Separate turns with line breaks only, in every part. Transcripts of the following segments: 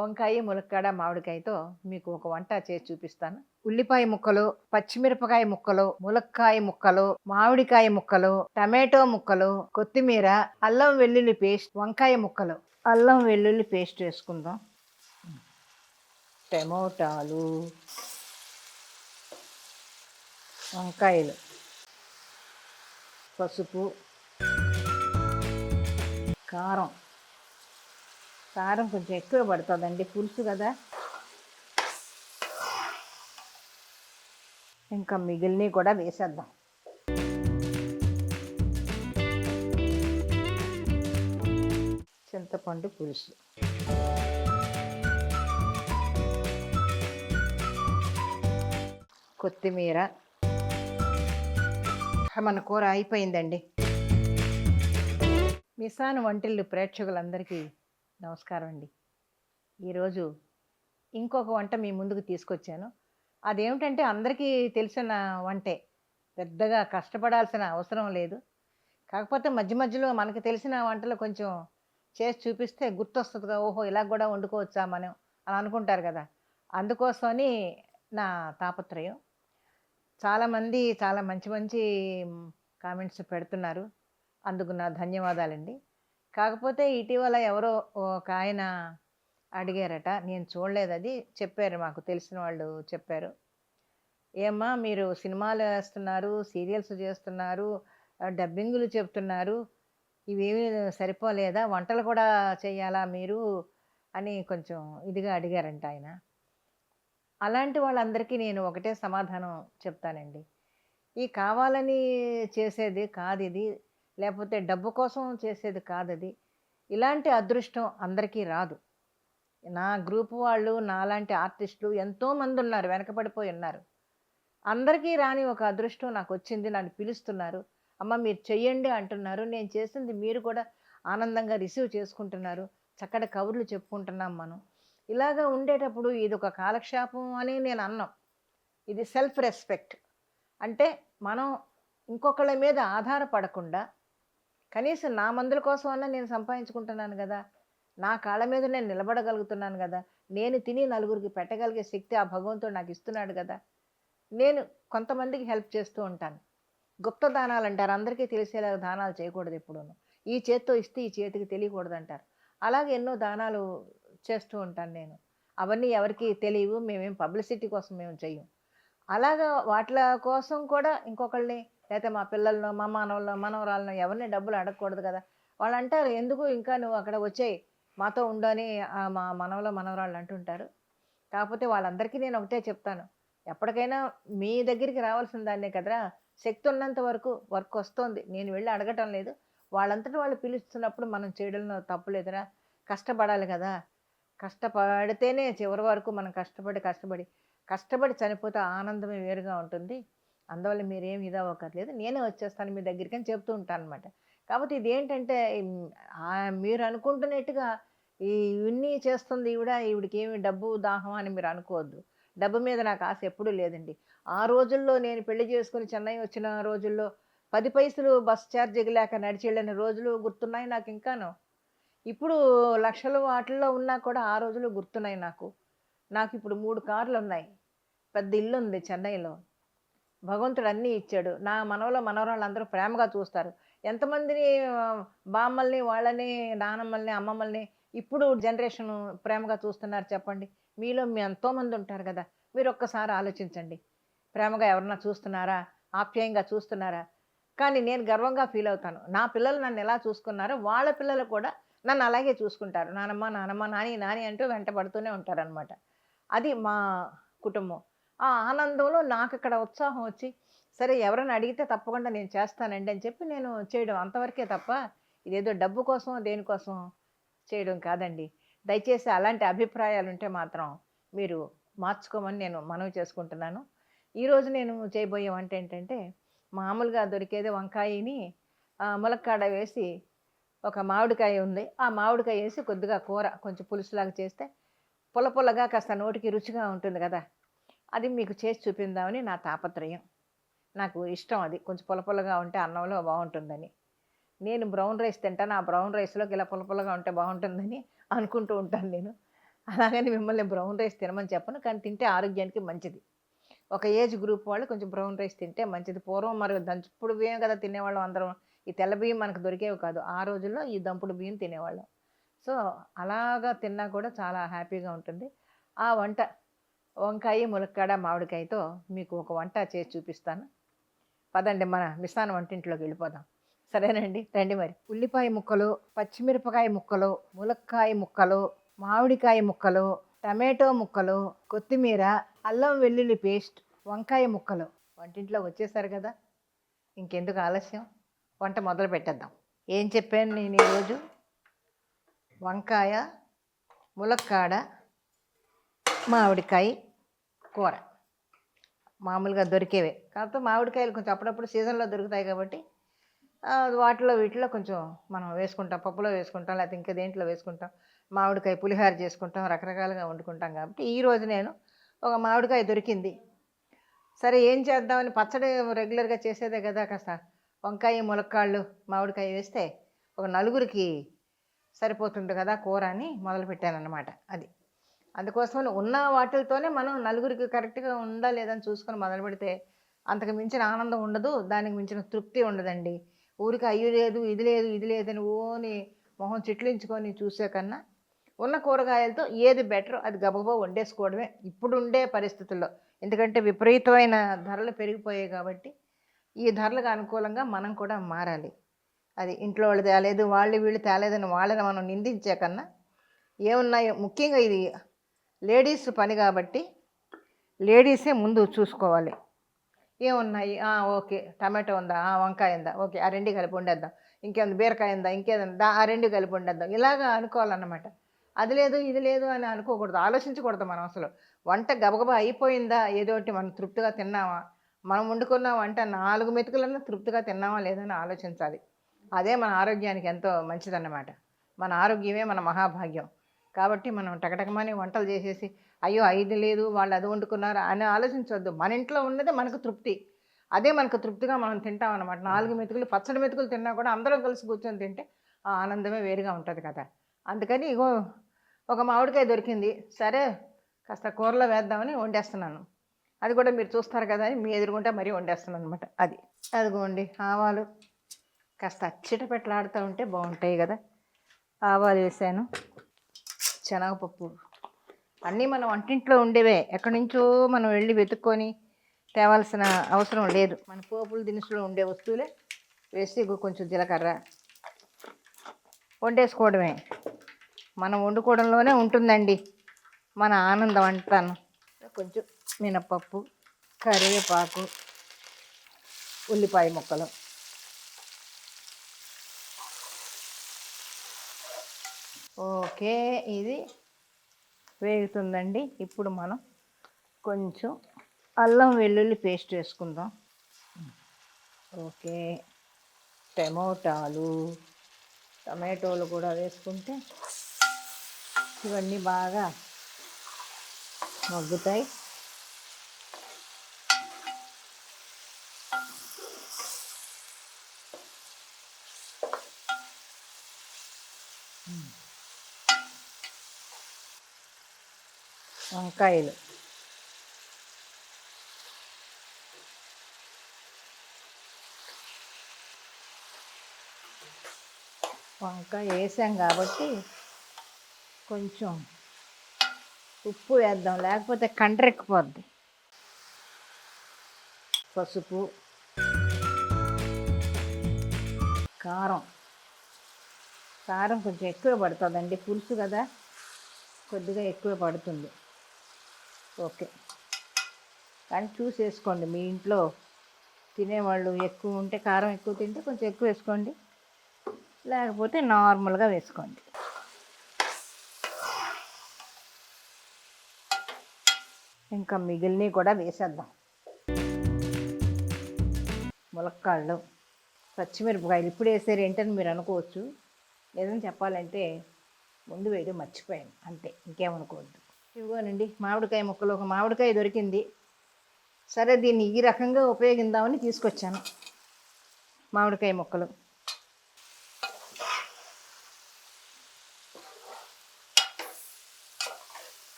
వంకాయ ములక్కాడ మామిడికాయతో మీకు ఒక వంట చేసి చూపిస్తాను. ఉల్లిపాయ ముక్కలు పచ్చిమిరపకాయ ముక్కలు ములక్కాయ ముక్కలు మామిడికాయ ముక్కలు టమాటో ముక్కలు కొత్తిమీర అల్లం వెల్లుల్లి పేస్ట్ వంకాయ ముక్కలు. అల్లం వెల్లుల్లి పేస్ట్ వేసుకుందాం. టమోటాలు వంకాయలు పసుపు కారం. కారం కొంచెం ఎక్కువ పడుతుందండి పులుసు కదా. ఇంకా మిగిలినవి కూడా వేసేద్దాం. చింతపండు పులుసు. కొత్తిమీర. మన కూర అయిపోయిందండి. మిసాను వంటిల్లు ప్రేక్షకులందరికీ నమస్కారం అండి. ఈరోజు ఇంకొక వంట మీ ముందుకు తీసుకొచ్చాను. అదేమిటంటే అందరికీ తెలిసిన వంటే. పెద్దగా కష్టపడాల్సిన అవసరం లేదు. కాకపోతే మధ్య మధ్యలో మనకు తెలిసిన వంటలు కొంచెం చేసి చూపిస్తే గుర్తొస్తుందిగా ఓహో ఇలా కూడా వండుకోవచ్చా మనం అని అనుకుంటారు కదా. అందుకోసమని నా తాపత్రయం. చాలామంది చాలా మంచి మంచి కామెంట్స్ పెడుతున్నారు. అందుకు నా ధన్యవాదాలండి. కాకపోతే ఇటీవల ఎవరో ఒక ఆయన అడిగారట నేను చూడలేదు అది చెప్పారు మాకు తెలిసిన వాళ్ళు చెప్పారు. ఏమ్మా మీరు సినిమాలు వేస్తున్నారు సీరియల్స్ చేస్తున్నారు డబ్బింగులు చెప్తున్నారు ఇవేమీ సరిపోలేదా? వంటలు కూడా చేయాలా మీరు? అని కొంచెం ఇదిగా అడిగారంట ఆయన. అలాంటి వాళ్ళందరికీ నేను ఒకటే సమాధానం చెప్తానండి. ఈ కావాలని చేసేది కాదు ఇది. లేకపోతే డబ్బు కోసం చేసేది కాదు అది ఇలాంటి అదృష్టం అందరికీ రాదు. నా గ్రూప్ వాళ్ళు నాలాంటి ఆర్టిస్టులు ఎంతోమంది ఉన్నారు వెనకబడిపోయి ఉన్నారు. అందరికీ రాని ఒక అదృష్టం నాకు వచ్చింది నన్ను పిలుస్తున్నారు. అమ్మ మీరు చెయ్యండి అంటున్నారు. నేను చేసింది మీరు కూడా ఆనందంగా రిసీవ్ చేసుకుంటున్నారు. చక్కటి కబుర్లు చెప్పుకుంటున్నాం మనం. ఇలాగా ఉండేటప్పుడు ఇది ఒక కాలక్షేపం అని నేను అన్నాం. ఇది సెల్ఫ్ రెస్పెక్ట్. అంటే మనం ఇంకొకళ్ళ మీద ఆధారపడకుండా కనీసం నా మందుల కోసం అన్నా నేను సంపాదించుకుంటున్నాను కదా. నా కాళ్ళ మీద నేను నిలబడగలుగుతున్నాను కదా. నేను తిని నలుగురికి పెట్టగలిగే శక్తి ఆ భగవంతుడు నాకు ఇస్తున్నాడు కదా. నేను కొంతమందికి హెల్ప్ చేస్తూ ఉంటాను. గుప్త దానాలు అంటారు. అందరికీ తెలిసేలా దానాలు చేయకూడదు ఎప్పుడూను. ఈ చేత్తో ఇస్తే ఈ చేతికి తెలియకూడదు అంటారు అలాగే ఎన్నో దానాలు చేస్తూ ఉంటాను నేను. అవన్నీ ఎవరికి తెలియవు. మేమేం పబ్లిసిటీ కోసం మేము చెయ్యం. అలాగా వాటిల కోసం కూడా ఇంకొకళ్ళని లేకపోతే మా పిల్లలను మా మనవలను మనవరాలను ఎవరిని డబ్బులు అడగకూడదు కదా. వాళ్ళు అంటారు ఎందుకు ఇంకా నువ్వు అక్కడ వచ్చేయి? మాతో ఉండని మా మనవల మనవరాళ్ళు అంటుంటారు. కాకపోతే వాళ్ళందరికీ నేను ఒకటే చెప్తాను. ఎప్పటికైనా మీ దగ్గరికి రావాల్సిన దాన్నే కదరా. శక్తి ఉన్నంత వరకు వర్క్ వస్తోంది. నేను వెళ్ళి అడగటం లేదు. వాళ్ళంతటి వాళ్ళు పిలుస్తున్నప్పుడు మనం చేయడంలో తప్పు లేదురా. కష్టపడాలి కదా. కష్టపడితేనే చివరి వరకు మనం కష్టపడి కష్టపడి కష్టపడి చనిపోతే ఆనందమే వేరుగా ఉంటుంది. అందువల్ల మీరేం ఇది అవ్వక్కర్లేదు నేనే వచ్చేస్తాను మీ దగ్గరికి అని చెప్తూ ఉంటాను అనమాట కాబట్టి ఇది ఏంటంటే మీరు అనుకుంటున్నట్టుగా ఈ ఇవన్నీ చేస్తుంది ఈవిడ ఈవిడికి ఏమి డబ్బు దాహం అని మీరు అనుకోవద్దు. డబ్బు మీద నాకు ఆశ ఎప్పుడూ లేదండి. ఆ రోజుల్లో నేను పెళ్ళి చేసుకుని చెన్నై వచ్చిన రోజుల్లో పది పైసలు బస్ ఛార్జీకి లేక నడిచి వెళ్ళిన రోజులు గుర్తున్నాయి నాకు ఇంకాను. ఇప్పుడు లక్షలు వాటిల్లో ఉన్నా కూడా ఆ రోజులు గుర్తున్నాయి నాకు. నాకు ఇప్పుడు మూడు కార్లు ఉన్నాయి పెద్ద ఇల్లు ఉంది చెన్నైలో. భగవంతుడు అన్నీ ఇచ్చాడు. నా మనవలో మనవరాళ్ళు అందరూ ప్రేమగా చూస్తారు. ఎంతమందిని బామ్మల్ని వాళ్ళని నానమ్మల్ని అమ్మమ్మల్ని ఇప్పుడు జనరేషన్ ప్రేమగా చూస్తున్నారు చెప్పండి? మీలో మీ ఎంతోమంది ఉంటారు కదా మీరు ఒక్కసారి ఆలోచించండి. ప్రేమగా ఎవరన్నా చూస్తున్నారా? ఆప్యాయంగా చూస్తున్నారా? కానీ నేను గర్వంగా ఫీల్ అవుతాను. నా పిల్లలు నన్ను ఎలా చూసుకున్నారో వాళ్ళ పిల్లలు కూడా నన్ను అలాగే చూసుకుంటారు. నానమ్మ నానమ్మ నాని నాని అంటూ వెంట పడుతూనే ఉంటారనమాట అది మా కుటుంబం. ఆ ఆనందంలో నాకు ఇక్కడ ఉత్సాహం వచ్చి సరే ఎవరైనా అడిగితే తప్పకుండా నేను చేస్తానండి అని చెప్పి నేను చేయడం అంతవరకే తప్ప ఇదేదో డబ్బు కోసం దేనికోసం చేయడం కాదండి. దయచేసి అలాంటి అభిప్రాయాలు ఉంటే మాత్రం మీరు మార్చుకోమని నేను మనవి చేసుకుంటున్నాను. ఈరోజు నేను చేయబోయే వంట ఏంటంటే మామూలుగా దొరికేది వంకాయని ములక్కాడ వేసి ఒక మామిడికాయ ఉంది. ఆ మామిడికాయ వేసి కొద్దిగా కూర కొంచెం పులుసులాగా చేస్తే పుల్ల పుల్లగా కాస్త నోటికి రుచిగా ఉంటుంది కదా. అది మీకు చేసి చూపిందామని నా తాపత్రయం. నాకు ఇష్టం అది. కొంచెం పుల్ల ఉంటే అన్నంలో బాగుంటుందని. నేను బ్రౌన్ రైస్ తింటాను ఆ బ్రౌన్ రైస్లోకి ఇలా పుల్ల ఉంటే బాగుంటుందని అనుకుంటూ ఉంటాను నేను. అలాగని మిమ్మల్ని బ్రౌన్ రైస్ తినమని చెప్పను కానీ తింటే ఆరోగ్యానికి మంచిది. ఒక ఏజ్ గ్రూప్ వాళ్ళు కొంచెం బ్రౌన్ రైస్ తింటే మంచిది. పూర్వం మరి దంచుడు బియ్యం కదా తినేవాళ్ళం అందరం. ఈ తెల్ల బియ్యం మనకు దొరికేవి కాదు. ఆ రోజుల్లో ఈ దంపుడు బియ్యం తినేవాళ్ళం. సో అలాగా తిన్నా కూడా చాలా హ్యాపీగా ఉంటుంది. ఆ వంట వంకాయ ములక్కాడ మామిడికాయతో మీకు ఒక వంట చేసి చూపిస్తాను. పదండి మన మిసాన్ వంటింట్లోకి వెళ్ళిపోదాం. సరేనండి రండి మరి. ఉల్లిపాయ ముక్కలు పచ్చిమిరపకాయ ముక్కలు ములక్కాయ ముక్కలు మామిడికాయ ముక్కలు టమాటో ముక్కలు కొత్తిమీర అల్లం వెల్లుల్లి పేస్ట్ వంకాయ ముక్కలు. వంటింట్లో వచ్చేసారు కదా. ఇంకెందుకు ఆలస్యం? వంట మొదలు పెట్టేద్దాం. ఏం చెప్పాను నేను ఈరోజు? వంకాయ ములక్కాడ మామిడికాయ కూర. మామూలుగా దొరికేవే. కాకపోతే మామిడికాయలు కొంచెం అప్పుడప్పుడు సీజన్లో దొరుకుతాయి కాబట్టి వాటిలో వీటిలో కొంచెం మనం వేసుకుంటాం. పప్పులో వేసుకుంటాం లేకపోతే ఇంకా దేంట్లో వేసుకుంటాం. మామిడికాయ పులిహార చేసుకుంటాం రకరకాలుగా వండుకుంటాం కాబట్టి ఈరోజు నేను ఒక మామిడికాయ దొరికింది. సరే ఏం చేద్దామని పచ్చడి రెగ్యులర్గా చేసేదే కదా కాస్త వంకాయ ములక్కాళ్ళు మామిడికాయ వేస్తే ఒక నలుగురికి సరిపోతుంది కదా కూర అని మొదలుపెట్టానమాట అది. అందుకోసమని ఉన్న వాటితోనే మనం నలుగురికి కరెక్ట్గా ఉందా లేదని చూసుకొని మొదలు పెడితే అంతకు మించిన ఆనందం ఉండదు దానికి మించిన తృప్తి ఉండదండి. ఊరికి అయ్యి లేదు ఇది లేదు ఇది లేదని ఓని మొహం చిట్లించుకొని చూసే కన్నా ఉన్న కూరగాయలతో ఏది బెటర్ అది గబగబా వండేసుకోవడమే ఇప్పుడు ఉండే పరిస్థితుల్లో. ఎందుకంటే విపరీతమైన ధరలు పెరిగిపోయాయి కాబట్టి ఈ ధరలకు అనుకూలంగా మనం కూడా మారాలి. అది ఇంట్లో వాళ్ళు తేలేదు వాళ్ళు వీళ్ళు తేలేదని వాళ్ళని మనం నిందించే కన్నా ఏమున్నాయో ముఖ్యంగా ఇది లేడీస్ పని కాబట్టి లేడీసే ముందు చూసుకోవాలి. ఏమున్నాయి? ఓకే. టమాటో ఉందా? వంకాయ ఉందా? ఓకే. ఆ రెండు కలిపి వండేద్దాం. ఇంకేముంది? బీరకాయ ఉందా? ఇంకేదన్నా? ఆ రెండు కలిపి వండేద్దాం. ఇలాగా అనుకోవాలన్నమాట. అది లేదు ఇది లేదు అని అనుకోకూడదు. ఆలోచించకూడదు మనం అసలు. వంట గబగబా అయిపోయిందా? ఏదో ఒకటి మనం తృప్తిగా తిన్నామా? మనం వండుకున్న వంట నాలుగు మెతుకులన్నా తృప్తిగా తిన్నామా లేదని ఆలోచించాలి. అదే మన ఆరోగ్యానికి ఎంతో మంచిదన్నమాట. మన ఆరోగ్యమే మన మహాభాగ్యం. కాబట్టి మనం టకటకమని వంటలు చేసేసి అయ్యో ఐదు లేదు వాళ్ళు అది వండుకున్నారు? అని ఆలోచించవద్దు మన ఇంట్లో ఉన్నదే మనకు తృప్తి. అదే మనకు తృప్తిగా మనం తింటాం అనమాట నాలుగు మెతుకులు పచ్చడి మెతుకులు తిన్నా కూడా అందరం కలిసి కూర్చొని తింటే ఆ ఆనందమే వేరుగా ఉంటుంది కదా. అందుకని ఇగో ఒక మామిడికాయ దొరికింది. సరే కాస్త కూరలో వేద్దామని వండేస్తున్నాను. అది కూడా మీరు చూస్తారు కదా అని మీ ఎదురుగుంటే మరీ వండేస్తున్నాను అనమాట అది. అదిగోండి ఆవాలు. కాస్త అచ్చిట పెట్టలాడుతూ ఉంటే బాగుంటాయి కదా. ఆవాలు వేసాను. శనగపప్పు. అన్నీ మన వంటింట్లో ఉండేవే. ఎక్కడి నుంచో మనం వెళ్ళి వెతుక్కొని తేవాల్సిన అవసరం లేదు. మన పోపులు దినుసులు ఉండే వస్తువులే వేసి కొంచెం జీలకర్ర వండేసుకోవడమే. మనం వండుకోవడంలోనే ఉంటుందండి మన ఆనందం అంటాను కొంచెం మినపప్పు కరివేపాకు ఉల్లిపాయ ముక్కలు. ఓకే ఇది వేగుతుందండి. ఇప్పుడు మనం కొంచెం అల్లం వెల్లుల్లి పేస్ట్ వేసుకుందాం. ఓకే టమోటాలు టమాటోలు కూడా వేసుకుంటే ఇవన్నీ బాగా మగ్గుతాయి. వంకాయలు. వంకాయ వేసాం కాబట్టి కొంచెం ఉప్పు వేద్దాం లేకపోతే కండ్రెక్కిపోద్ది పసుపు కారం. కారం కొంచెం ఎక్కువ పడుతుందండి పులుసు కదా కొద్దిగా ఎక్కువ పడుతుంది. ఓకే. కానీ చూసి వేసుకోండి మీ ఇంట్లో తినేవాళ్ళు ఎక్కువ ఉంటే కారం ఎక్కువ తింటే కొంచెం ఎక్కువ వేసుకోండి. లేకపోతే నార్మల్గా వేసుకోండి. ఇంకా మిగిలినవి కూడా వేసేద్దాం. ములక్కాళ్ళు పచ్చిమిరపకాయలు ఇప్పుడు వేసారు ఏంటని మీరు అనుకోవచ్చు. లేదని చెప్పాలంటే ముందు వేయడం మర్చిపోయాను. అంతే ఇంకేమనుకోవద్దు. ఇవ్వనండి. మామిడికాయ ముక్కలు ఒక మామిడికాయ దొరికింది. సరే దీన్ని ఈ రకంగా ఉపయోగిద్దామని తీసుకొచ్చాను. మామిడికాయ ముక్కలు.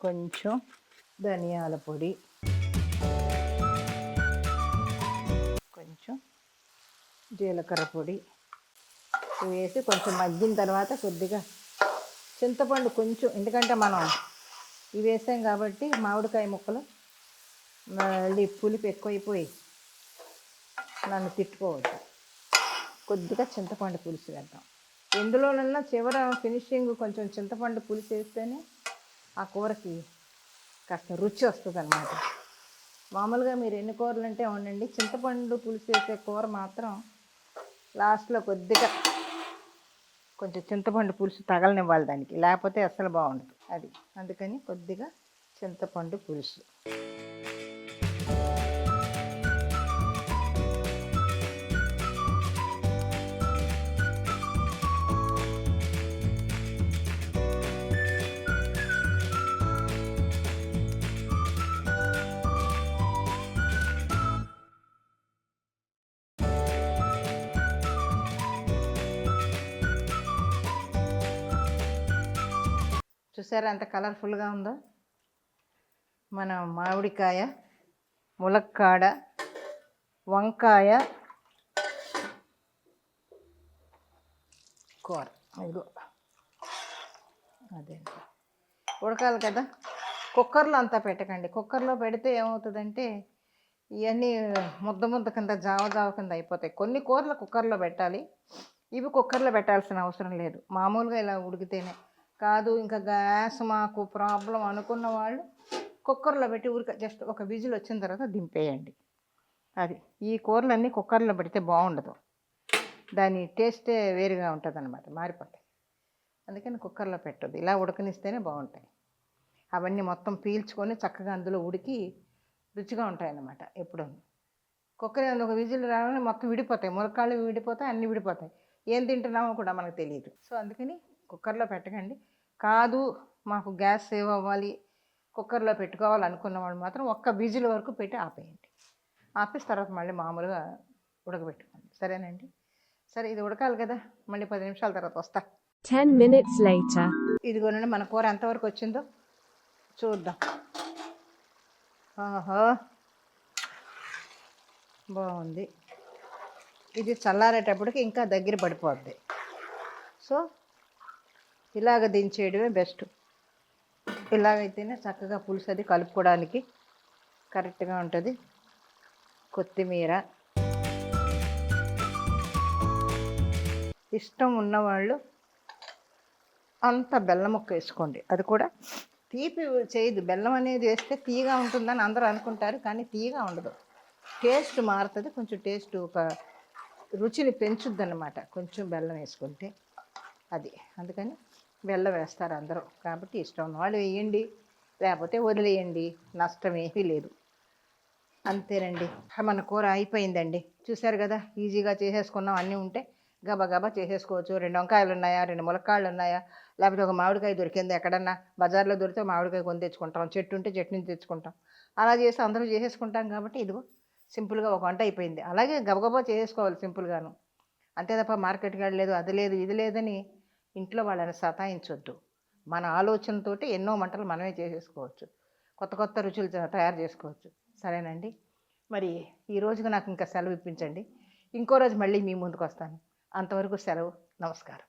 కొంచెం ధనియాల పొడి. కొంచెం జీలకర్ర పొడి. వేసి కొంచెం మగ్గిన తర్వాత కొద్దిగా చింతపండు కొంచెం ఎందుకంటే మనం ఇవి వేసాం కాబట్టి మామిడికాయ ముక్కలు మళ్ళీ పులుపు ఎక్కువైపోయి నన్ను తిట్టుకోవద్దు. కొద్దిగా చింతపండు పులుసు వేద్దాం. ఎందులోనన్నా చివర ఫినిషింగ్ కొంచెం చింతపండు పులుసు వేస్తేనే ఆ కూరకి కాస్త రుచి వస్తుంది అనమాట మామూలుగా మీరు ఎన్ని కూరలు అంటే ఉండండి చింతపండు పులుసు వేసే కూర మాత్రం లాస్ట్లో కొద్దిగా కొంచెం చింతపండు పులుసు తగలనివ్వాలి దానికి. లేకపోతే అస్సలు బాగుండదు. అది. అందుకని కొద్దిగా చింతపండు పులుసు. చూసారా? ఎంత కలర్ఫుల్గా ఉందో. మన మామిడికాయ ములక్కాడ వంకాయ కూర. ఇదిగో. అదే ఉడకాలి కదా. కుక్కర్లో అంతా పెట్టకండి. కుక్కర్లో పెడితే ఏమవుతుందంటే ఇవన్నీ ముద్ద ముద్ద కింద జావ జావ కింద అయిపోతాయి. కొన్ని కూరలు కుక్కర్లో పెట్టాలి. ఇవి కుక్కర్లో పెట్టాల్సిన అవసరం లేదు. మామూలుగా ఇలా ఉడికితేనే. కాదు ఇంకా గ్యాస్ మాకు ప్రాబ్లం అనుకున్న వాళ్ళు కుక్కర్లో పెట్టి ఊరిక జస్ట్ ఒక విజిల్ వచ్చిన తర్వాత దింపేయండి. అది ఈ కూరలన్నీ కుక్కర్లో పెడితే బాగుండదు. దాని టేస్టే వేరుగా ఉంటుంది అనమాట మారిపోతాయి. అందుకని కుక్కర్లో పెట్టదు ఇలా ఉడకనిస్తేనే బాగుంటాయి. అవన్నీ మొత్తం పీల్చుకొని చక్కగా అందులో ఉడికి రుచిగా ఉంటాయి అన్నమాట ఎప్పుడు కుక్కర్ ఒక విజిల్ రాగానే మొత్తం విడిపోతాయి. మురకాళ్ళు విడిపోతాయి అన్నీ విడిపోతాయి. ఏం తింటున్నామో కూడా మనకు తెలియదు. సో అందుకని కుక్కర్లో పెట్టకండి. కాదు మాకు గ్యాస్ సేవ్ అవ్వాలి. కుక్కర్లో పెట్టుకోవాలి అనుకున్న వాళ్ళు మాత్రం ఒక్క విజిల్ వరకు పెట్టి ఆపేయండి. ఆపేసి తర్వాత మళ్ళీ మామూలుగా ఉడకబెట్టుకోండి. సరేనండి? సరే ఇది ఉడకాలి కదా. మళ్ళీ పది నిమిషాల తర్వాత వస్తా.
10 minutes later.
ఇదిగోనండి మన కూర ఎంతవరకు వచ్చిందో చూద్దాం. ఆహా బాగుంది. ఇది చల్లారేటప్పటికి ఇంకా దగ్గర పడిపోద్ది. సో ఇలాగ దించేయడమే బెస్ట్. ఇలాగైతేనే చక్కగా పులుసు అది కలుపుకోవడానికి కరెక్ట్గా ఉంటుంది. కొత్తిమీర. ఇష్టం ఉన్నవాళ్ళు అంత బెల్లం ముక్క వేసుకోండి. అది కూడా తీపి చేయదు. బెల్లం అనేది వేస్తే తీగా ఉంటుందని అందరూ అనుకుంటారు కానీ తీగా ఉండదు. టేస్ట్ మారుతుంది. కొంచెం టేస్ట్ ఒక రుచిని పెంచుద్ది అనమాట కొంచెం బెల్లం వేసుకుంటే అది. అందుకని బెల్లం వేస్తారు అందరూ. కాబట్టి ఇష్టం ఉన్న వాళ్ళు వేయండి. లేకపోతే వదిలేయండి. నష్టం ఏమీ లేదు. అంతేనండి. మన కూర అయిపోయిందండి. చూశారు కదా? ఈజీగా చేసేసుకున్నాం. అన్నీ ఉంటే గబగబా చేసేసుకోవచ్చు. రెండు వంకాయలు ఉన్నాయా? రెండు ములక్కాళ్ళు ఉన్నాయా? లేకపోతే ఒక మామిడికాయ దొరికింది ఎక్కడన్నా? బజార్లో దొరికితే మామిడికాయ కొని తెచ్చుకుంటాం. చెట్టు ఉంటే చెట్టుని తెచ్చుకుంటాం. అలా చేసి అందరూ చేసేసుకుంటాం కాబట్టి ఇదిగో సింపుల్గా ఒక వంట అయిపోయింది. అలాగే గబగబా చేసేసుకోవాలి సింపుల్గాను. అంతే తప్ప మార్కెట్కి వెళ్ళలేదు అది లేదు ఇది లేదని ఇంట్లో వాళ్ళని సతాయించొద్దు. మన ఆలోచనతోటి ఎన్నో వంటలు మనమే చేసేసుకోవచ్చు. కొత్త కొత్త రుచులు తయారు చేసుకోవచ్చు. సరేనండి? మరి ఈ రోజుకి నాకు ఇంకా సెలవు ఇప్పించండి. ఇంకో రోజు మళ్ళీ మీ ముందుకు వస్తాను అంతవరకు సెలవు. నమస్కారం.